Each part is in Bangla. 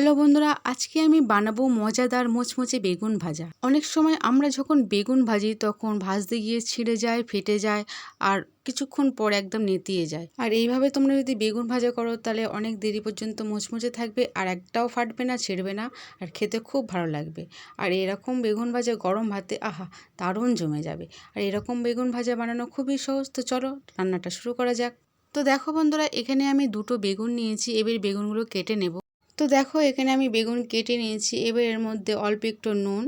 হ্যালো বন্ধুরা, আজকে আমি বানাবো মজাদার মোচমোচে বেগুন ভাজা। অনেক সময় আমরা যখন বেগুন ভাজি, তখন ভাজতে গিয়ে ছিঁড়ে যায়, ফেটে যায়, আর কিছুক্ষণ পর একদম নেতিয়ে যায়। আর এইভাবে তোমরা যদি বেগুন ভাজা করো, তাহলে অনেক দেরি পর্যন্ত মুচমুচে থাকবে, আর একটাও ফাটবে না, ছিঁড়বে না, আর খেতে খুব ভালো লাগবে। আর এরকম বেগুন ভাজা গরম ভাতে, আহা, দারুণ জমে যাবে। আর এরকম বেগুন ভাজা বানানো খুবই সহজ, তো চলো রান্নাটা শুরু করা যাক। তো দেখো বন্ধুরা, এখানে আমি দুটো বেগুন নিয়েছি, এবার বেগুনগুলো কেটে নেব। তো দেখো, এখানে আমি বেগুন কেটে নিয়েছি। এবার এর মধ্যে অল্প একটু নুন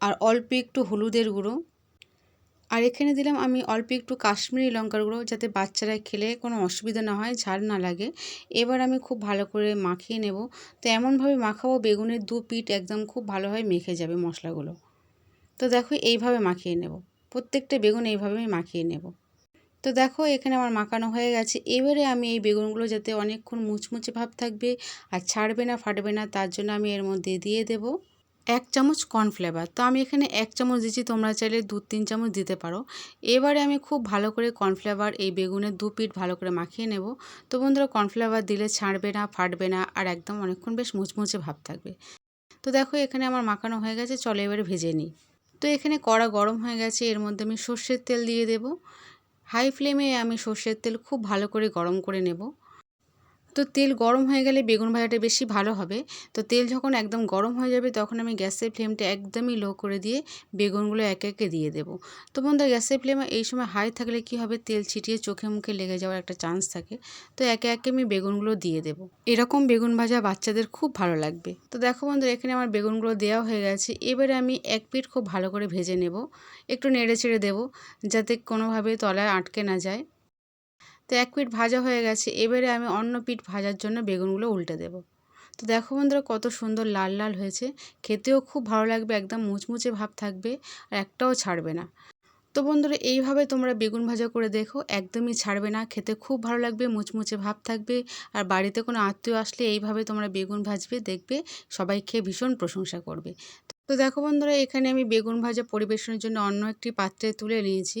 আর অল্প একটু হলুদের গুঁড়ো। আর এখানে দিলাম আমি অল্প একটু কাশ্মীরি লঙ্কার গুঁড়ো, যাতে বাচ্চারা খেলে কোনো অসুবিধা না হয়, ঝাল না লাগে। এবার আমি খুব ভালো করে মাখিয়ে নেব। তো এমনভাবে মাখাবো, বেগুনের দু পিঠ একদম খুব ভালোভাবে মেখে যাবে মশলাগুলো। তো দেখো, এইভাবে মাখিয়ে নেব। প্রত্যেকটা বেগুন এইভাবে আমি মাখিয়ে নেব। তো দেখো এখানে আমার মাখানো হয়ে গেছে। এবারে আমি এই বেগুনগুলো যাতে অনেকক্ষণ মুচমুচে ভাব থাকবে আর ছাড়বে না, ফাটবে না, তার জন্য আমি এর মধ্যে দিয়ে দেব এক চামচ কর্নফ্লেভার। তো আমি এখানে এক চামচ দিচ্ছি তোমরা চাইলে দু তিন চামচ দিতে পারো। এবারে আমি খুব ভালো করে কর্নফ্লেভার, এই বেগুনের দু পিঠ ভালো করে মাখিয়ে নেব। তো বন্ধুরা, কর্নফ্লেভার দিলে ছাড়বে না, ফাটবে না আর একদম অনেকক্ষণ বেশ মুচমুচে ভাব থাকবে। তো দেখো এখানে আমার মাখানো হয়ে গেছে, চলো এবারে ভেজে নিই। তো এখানে কড়া গরম হয়ে গেছে, এর মধ্যে আমি সর্ষের তেল দিয়ে দেবো। হাই ফ্লেমে আমি সর্ষের তেল খুব ভালো করে গরম করে নেব। তো তেল গরম হয়ে গেলে বেগুন ভাজাটা বেশি ভালো হবে। তো তেল যখন একদম গরম হয়ে যাবে তখন আমি গ্যাসের ফ্লেমটা একদমই লো করে দিয়ে বেগুনগুলো একে একে দিয়ে দেব। তো বন্ধুরা গ্যাসের ফ্লেমে এই সময় হাই থাকলে কি হবে? তেল ছিটিয়ে চোখে মুখে লেগে যাওয়ার একটা চান্স থাকে। তো একে একে আমি বেগুনগুলো দিয়ে দেব। এরকম বেগুন ভাজা বাচ্চাদের খুব ভালো লাগবে। তো দেখো বন্ধুরা এখানে আমার বেগুনগুলো দেওয়া হয়ে গেছে। এবারে আমি এক পিঠ খুব ভালো করে ভেজে নেব। একটু নেড়ে ছেড়ে দেবো যাতে কোনোভাবে তলায় আটকে না যায়। তো এক পিঠ ভাজা হয়ে গেছে, এবারে আমি অন্য পিঠ ভাজার জন্য বেগুনগুলো উল্টে দেব। তো দেখো বন্ধুরা কত সুন্দর লাল লাল হয়েছে, খেতেও খুব ভালো লাগবে, একদম মুচমুচে ভাব থাকবে আর একটাও ছাড়বে না। তো বন্ধুরা এইভাবে তোমরা বেগুন ভাজা করে দেখো, একদমই ছাড়বে না, খেতে খুব ভালো লাগবে, মুচমুচে ভাব থাকবে আর বাড়িতে কোনো আত্মীয় আসলে এইভাবে তোমরা বেগুন ভাজবে, দেখবে সবাই খেয়ে ভীষণ প্রশংসা করবে। তো দেখো বন্ধুরা এখানে আমি বেগুন ভাজা পরিবেশনের জন্য অন্য একটি পাত্রে তুলে নিয়েছি।